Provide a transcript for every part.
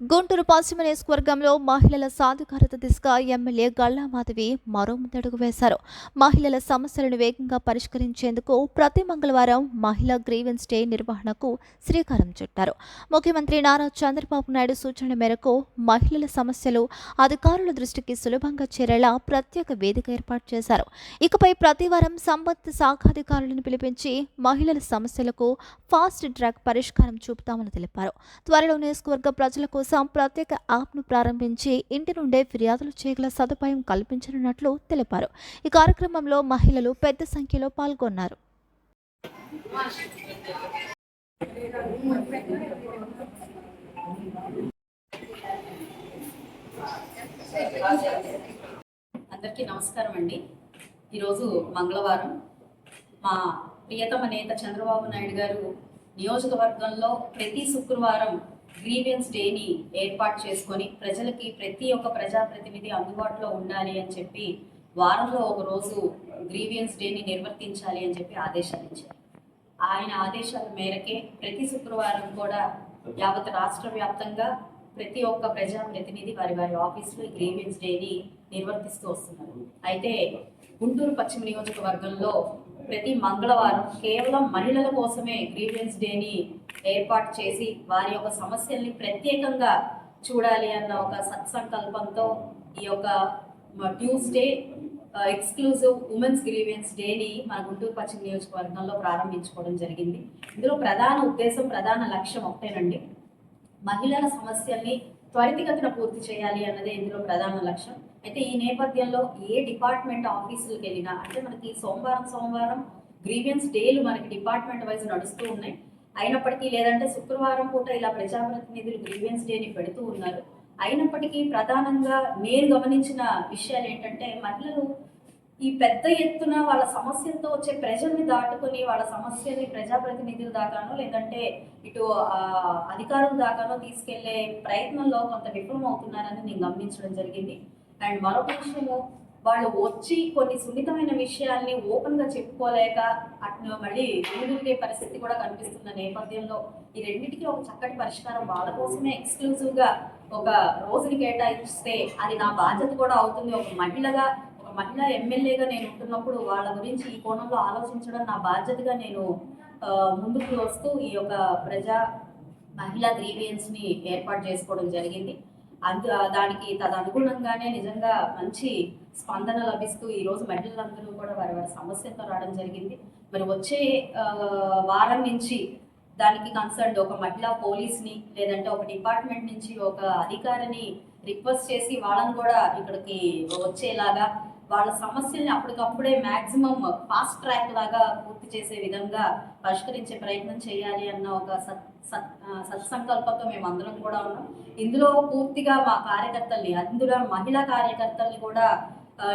గుంటూరు పశ్చిమ నియోజకవర్గంలో మహిళల సాధికారత దిశగా ఎమ్మెల్యే గల్లా మాధవి మరో ముందడుగు వేశారు. మహిళల సమస్యలను వేగంగా పరిష్కరించేందుకు ప్రతి మంగళవారం మహిళా గ్రీవెన్స్ డే నిర్వహణకు శ్రీకారం చుట్టారు. ముఖ్యమంత్రి నారా చంద్రబాబు నాయుడు సూచన మేరకు మహిళల సమస్యలు అధికారుల దృష్టికి సులభంగా చేరేలా ప్రత్యేక వేదిక ఏర్పాటు చేశారు. ఇకపై ప్రతి వారం సంబంధిత శాఖాధికారులను పిలిపించి మహిళల సమస్యలకు ఫాస్ట్ ట్రాక్ పరిష్కారం చూపుతామని తెలిపారు. త్వరలో నియోజకవర్గ ప్రజలకు కోసం ప్రత్యేక యాప్ను ప్రారంభించి ఇంటి నుండే ఫిర్యాదులు చేయగల సదుపాయం కల్పించనున్నట్లు తెలిపారు. ఈ కార్యక్రమంలో మహిళలు పెద్ద సంఖ్యలో పాల్గొన్నారు. అందరికీ నమస్కారం అండి. ఈరోజు మంగళవారం మా ప్రియతమ నేత చంద్రబాబు నాయుడు గారు నియోజకవర్గంలో ప్రతి శుక్రవారం గ్రీవియన్స్ డేని ఏర్పాటు చేసుకొని ప్రజలకి ప్రతి ఒక్క ప్రజాప్రతినిధి అందుబాటులో ఉండాలి అని చెప్పి వారంలో ఒక రోజు గ్రీవియన్స్ డేని నిర్వర్తించాలి అని చెప్పి ఆదేశాలు ఇచ్చారు. ఆయన ఆదేశాల మేరకే ప్రతి శుక్రవారం కూడా యావత్ రాష్ట్ర వ్యాప్తంగా ప్రతి ఒక్క ప్రజాప్రతినిధి వారి వారి ఆఫీసులో గ్రీవియన్స్ డేని నిర్వర్తిస్తూ వస్తున్నారు. అయితే గుంటూరు పశ్చిమ నియోజకవర్గంలో ప్రతి మంగళవారం కేవలం మహిళల కోసమే గ్రీవియన్స్ డేని ఏర్పాటు చేసి వారి యొక్క సమస్యల్ని ప్రత్యేకంగా చూడాలి అన్న ఒక సత్సంకల్పంతో ఈ యొక్క ట్యూస్డే ఎక్స్క్లూజివ్ ఉమెన్స్ గ్రీవియన్స్ డేని మన గుంటూరు పశ్చిమ నియోజకవర్గంలో ప్రారంభించుకోవడం జరిగింది. ఇందులో ప్రధాన ఉద్దేశం ప్రధాన లక్ష్యం ఒకటేనండి. మహిళల సమస్యల్ని త్వరితగతిన పూర్తి చేయాలి అన్నదే ఇందులో ప్రధాన లక్ష్యం. అయితే ఈ నేపథ్యంలో ఏ డిపార్ట్మెంట్ ఆఫీసులకు వెళ్ళినా అంటే మనకి సోమవారం సోమవారం గ్రీవియన్స్ డేలు మనకి డిపార్ట్మెంట్ వైజ్ నడుస్తూ ఉన్నాయి. అయినప్పటికీ లేదంటే శుక్రవారం పూట ఇలా ప్రజాప్రతినిధులు గ్రీవియన్స్ డేని పెడుతూ ఉన్నారు. అయినప్పటికీ ప్రధానంగా నేను గమనించిన విషయాలు ఏంటంటే మహిళలు ఈ పెద్ద ఎత్తున వాళ్ళ సమస్యలతో వచ్చే ప్రజల్ని దాటుకొని వాళ్ళ సమస్యని ప్రజాప్రతినిధుల దాకానో లేదంటే ఇటు అధికారుల దాకానో తీసుకెళ్ళే ప్రయత్నంలో కొంత విఫలం అవుతున్నారని నేను గమనించడం జరిగింది. అండ్ మరొక విషయము వాళ్ళు వచ్చి కొన్ని సున్నితమైన విషయాల్ని ఓపెన్గా చెప్పుకోలేక అటు మళ్ళీ వెనుదిరిగే పరిస్థితి కూడా కనిపిస్తున్న నేపథ్యంలో ఈ రెండింటికి ఒక చక్కటి పరిష్కారం వాళ్ళ కోసమే ఎక్స్క్లూజివ్గా ఒక రోజుని కేటాయిస్తే అది నా బాధ్యత కూడా అవుతుంది. ఒక మహిళగా మహిళా ఎమ్మెల్యేగా నేను ఉంటున్నప్పుడు వాళ్ళ గురించి ఈ కోణంలో ఆలోచించడం నా బాధ్యతగా నేను ముందుకు వస్తూ ఈ యొక్క ప్రజా మహిళా గ్రీవియన్స్ని ఏర్పాటు చేసుకోవడం జరిగింది. అందు దానికి తదనుగుణంగానే నిజంగా మంచి స్పందన లభిస్తూ ఈ రోజు మహిళలందరూ కూడా వారి వారి సమస్యతో రావడం జరిగింది. మరి వచ్చే వారం నుంచి దానికి కన్సర్న్ ఒక మహిళా పోలీస్ని లేదంటే ఒక డిపార్ట్మెంట్ నుంచి ఒక అధికారిని రిక్వెస్ట్ చేసి వాళ్ళని కూడా ఇక్కడికి వచ్చేలాగా వాళ్ళ సమస్యల్ని అప్పటికప్పుడే మ్యాక్సిమం ఫాస్ట్ ట్రాక్ లాగా పూర్తి చేసే విధంగా పరిష్కరించే ప్రయత్నం చేయాలి అన్న ఒక సత్ సత్ సత్సంకల్పంతో మేము అందరం కూడా ఉన్నాం. ఇందులో పూర్తిగా మా కార్యకర్తల్ని అందులో మహిళా కార్యకర్తల్ని కూడా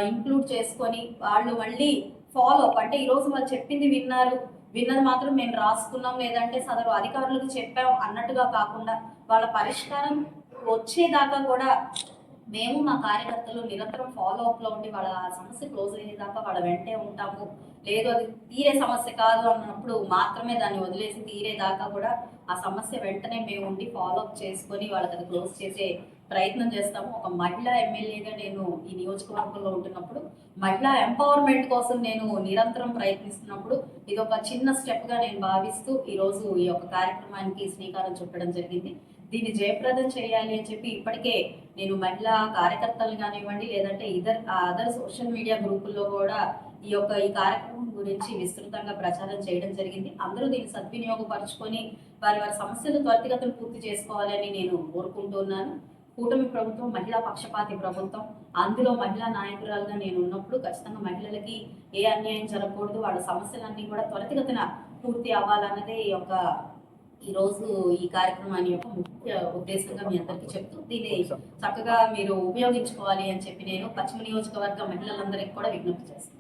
ఇంక్లూడ్ చేసుకొని వాళ్ళు మళ్ళీ ఫాలో అప్ అంటే ఈరోజు వాళ్ళు చెప్పింది విన్నారు. విన్నది మాత్రం మేము రాసుకున్నాం. లేదంటే సదరు అధికారులకు చెప్పాం అన్నట్టుగా కాకుండా వాళ్ళ పరిష్కారం వచ్చేదాకా కూడా మేము మా కార్యకర్తలు నిరంతరం ఫాలో అప్లో ఉండి వాళ్ళ సమస్య క్లోజ్ అయ్యేదాకా వాళ్ళ వెంటే ఉంటాము. లేదు అది తీరే సమస్య కాదు అన్నప్పుడు మాత్రమే దాన్ని వదిలేసి తీరేదాకా కూడా ఆ సమస్య వెంటనే మేము ఉండి ఫాలో అప్ చేసుకొని వాళ్ళకి అది క్లోజ్ చేసే ప్రయత్నం చేస్తాము. ఒక మహిళా ఎమ్మెల్యేగా నేను ఈ నియోజకవర్గంలో ఉంటున్నప్పుడు మహిళా ఎంపవర్మెంట్ కోసం నేను నిరంతరం ప్రయత్నిస్తున్నప్పుడు ఇది ఒక చిన్న స్టెప్గా నేను భావిస్తూ ఈరోజు ఈ యొక్క కార్యక్రమానికి శ్రీకారం చుట్టడం జరిగింది. దీన్ని జయప్రదం చేయాలి అని చెప్పి ఇప్పటికే నేను మహిళా కార్యకర్తలు కానివ్వండి లేదంటే ఇదర్ అదర్ సోషల్ మీడియా గ్రూపుల్లో కూడా ఈ యొక్క ఈ కార్యక్రమం గురించి విస్తృతంగా ప్రచారం చేయడం జరిగింది. అందరూ దీన్ని సద్వినియోగపరచుకొని వారి వారి సమస్యలు త్వరితగతిన పూర్తి చేసుకోవాలని నేను కోరుకుంటున్నాను. కూటమి ప్రభుత్వం మహిళా పక్షపాతి ప్రభుత్వం అందులో మహిళా నాయకురాలుగా నేను ఉన్నప్పుడు ఖచ్చితంగా మహిళలకి ఏ అన్యాయం జరగకూడదు వాళ్ళ సమస్యలన్నీ కూడా త్వరితగతిన పూర్తి అవ్వాలన్నదే ఈ యొక్క ఈ రోజు ఈ కార్యక్రమాన్ని యొక్క ముఖ్య ఉద్దేశంగా మీ అందరికీ చెప్తూ దీన్ని చక్కగా మీరు ఉపయోగించుకోవాలి అని చెప్పి నేను పశ్చిమ నియోజకవర్గ మహిళలందరికీ కూడా విజ్ఞప్తి చేస్తాను